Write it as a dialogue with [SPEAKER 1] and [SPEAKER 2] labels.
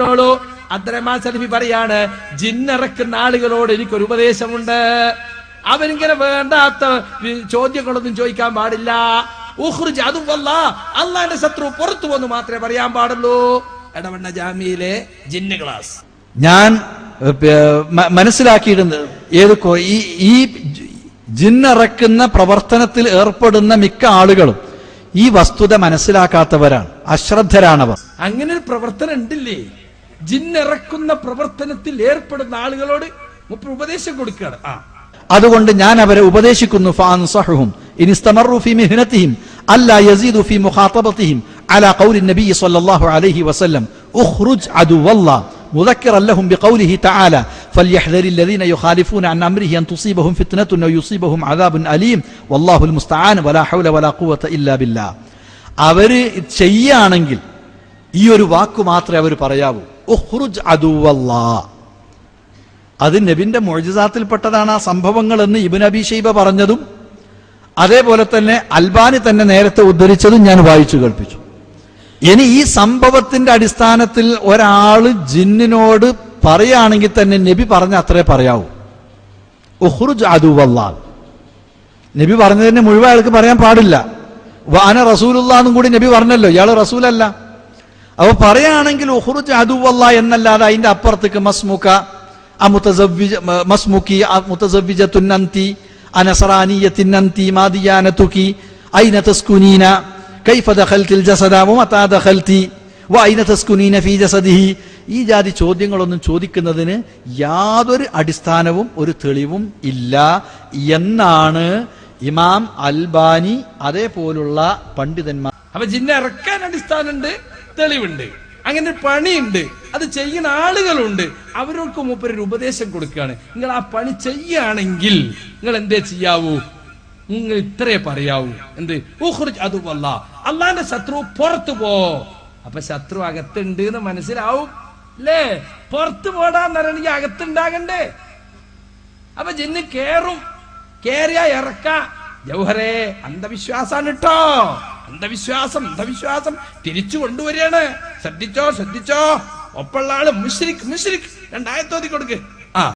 [SPEAKER 1] ോളൂ അബ്ദുറഹ്മാൻ സലഫി പറയാണ് ജിന്നിറക്കുന്ന ആളുകളോട് എനിക്കൊരു ഉപദേശമുണ്ട്. അവരിങ്ങനെ വേണ്ടാത്ത ചോദ്യങ്ങളൊന്നും ചോദിക്കാൻ പാടില്ല. ഉഹ്റുജ് അതും വല്ല അള്ളാന്റെ ശത്രു പുറത്തു വന്ന് മാത്രമേ പറയാൻ പാടുള്ളൂ. എടവണ്ണ ജാമിയിലെ ജിന്ന ക്ലാസ്.
[SPEAKER 2] ഞാൻ മനസ്സിലാക്കിയിരുന്നത് ഏത് ഈ ഈ ജിന്നിറക്കുന്ന പ്രവർത്തനത്തിൽ ഏർപ്പെടുന്ന മിക്ക ആളുകളും ഈ വസ്തുത മനസ്സിലാക്കാത്തവരാണ് അശ്രദ്ധരാണവർ.
[SPEAKER 1] അങ്ങനെ ഒരു പ്രവർത്തനം ഉണ്ടില്ലേ? ജിന്നിറക്കുന്ന പ്രവർത്തനത്തിൽ ഏർപ്പെടുന്ന ആളുകളോട് മുപ്പ ഉപദേശം കൊടുക്കുകയാണ് ആ
[SPEAKER 2] അതുകൊണ്ട് ഞാൻ അവരെ ഉപദേശിക്കുന്നു ഫഅൻസഹുഹും ഇൻ ഇസ്തമറു ഫീ മിഹ്നതിഹിം അല്ലാ യസീദു ഫീ മുഖാതബതിഹിം അലാ ഖൗലി നബി സ്വല്ലല്ലാഹു അലൈഹി വസല്ലം ഉഖ്റുജ് അദുവല്ലാ مذكرا لهم بقوله تعالى فليحذر الذين يخالفون عن امره ان تصيبهم فتنه او يصيبهم عذاب اليم والله المستعان ولا حول ولا قوه الا بالله അവര് ചെയ്യാണെങ്കിൽ ഈ ഒരു വാക്ക് മാത്രമേ അവർ പറയാവൂ അത് നബിന്റെ മോജിസാത്തിൽപ്പെട്ടതാണ് ആ സംഭവങ്ങൾ എന്ന് ഇബിൻ അബി ഷൈബ പറഞ്ഞതും അതേപോലെ തന്നെ അൽബാനി തന്നെ നേരത്തെ ഉദ്ധരിച്ചതും ഞാൻ വായിച്ചു കേൾപ്പിച്ചു. ഇനി ഈ സംഭവത്തിന്റെ അടിസ്ഥാനത്തിൽ ഒരാൾ ജിന്നിനോട് പറയുകയാണെങ്കിൽ തന്നെ നബി പറഞ്ഞ അത്രേ പറയാവൂ. ഉഹ്റുജ് അദുവല്ലാ. നബി പറഞ്ഞതിന് മുഴുവൻ അയാൾക്ക് പറയാൻ പാടില്ല. വാന റസൂലുള്ള കൂടി നബി പറഞ്ഞല്ലോ ഇയാൾ റസൂലല്ല. അപ്പൊ പറയുകയാണെങ്കിൽ ഉഹ്റുജ് അതുവല്ല എന്നല്ലാതെ അതിന്റെ അപ്പുറത്തേക്ക് മസ്മുക്ക അമുതസവ്വിജ മ- മസ്മുക്കി മുത്തസവ്വിജത്തുന്നന്തി അനസറാനിയത്തിന്നന്തി മാദിയാനതുക്കി ഐന തസ്കുനീന കൈഫ ദഖൽതിൽ ജസദ മതാ ദഖൽതി വൈന തസ്കുനീന ഫീ ജസദിഹി. ഈ ജാതി ചോദ്യങ്ങളൊന്നും ചോദിക്കുന്നതിന് യാതൊരു അടിസ്ഥാനവും ഒരു തെളിവും ഇല്ല എന്നാണ് ഇമാം അൽബാനി അതേപോലുള്ള പണ്ഡിതന്മാർ.
[SPEAKER 1] അപ്പൊ ജിന്നെ ഇറക്കാൻ അടിസ്ഥാനമുണ്ട്. തെളിവുണ്ട്. അങ്ങനെ പണിയുണ്ട്. അത് ചെയ്യുന്ന ആളുകളുണ്ട്. അവർക്ക് മൂപ്പര് ഒരു ഉപദേശം കൊടുക്കുകയാണ്. നിങ്ങൾ ആ പണി ചെയ്യുകയാണെങ്കിൽ നിങ്ങൾ എന്തേ ചെയ്യാവൂ? നിങ്ങൾ ഇത്രേ പറയാവൂ. എന്ത്? അതുമല്ല അള്ളാന്റെ ശത്രു പുറത്തു പോ. അപ്പൊ ശത്രു അകത്തുണ്ട് എന്ന് മനസ്സിലാവും. അല്ലേ പുറത്തു പോടാന്ന് പറയണെങ്കിൽ അകത്തുണ്ടാകണ്ടേ. അപ്പൊ ജിന്ന് കേറും. കേറിയ ഇറക്ക. ജൗഹറേ അന്ധവിശ്വാസാണ് കേട്ടോ അന്ധവിശ്വാസം അന്ധവിശ്വാസം. തിരിച്ചു കൊണ്ടുവരികയാണ്. ശ്രദ്ധിച്ചോ ശ്രദ്ധിച്ചോ. ഒപ്പുള്ള ആൾ മുഷ്രിഖ് മുഷ്രിഖ് രണ്ടായത്തോതി കൊടുക്ക്. ആ.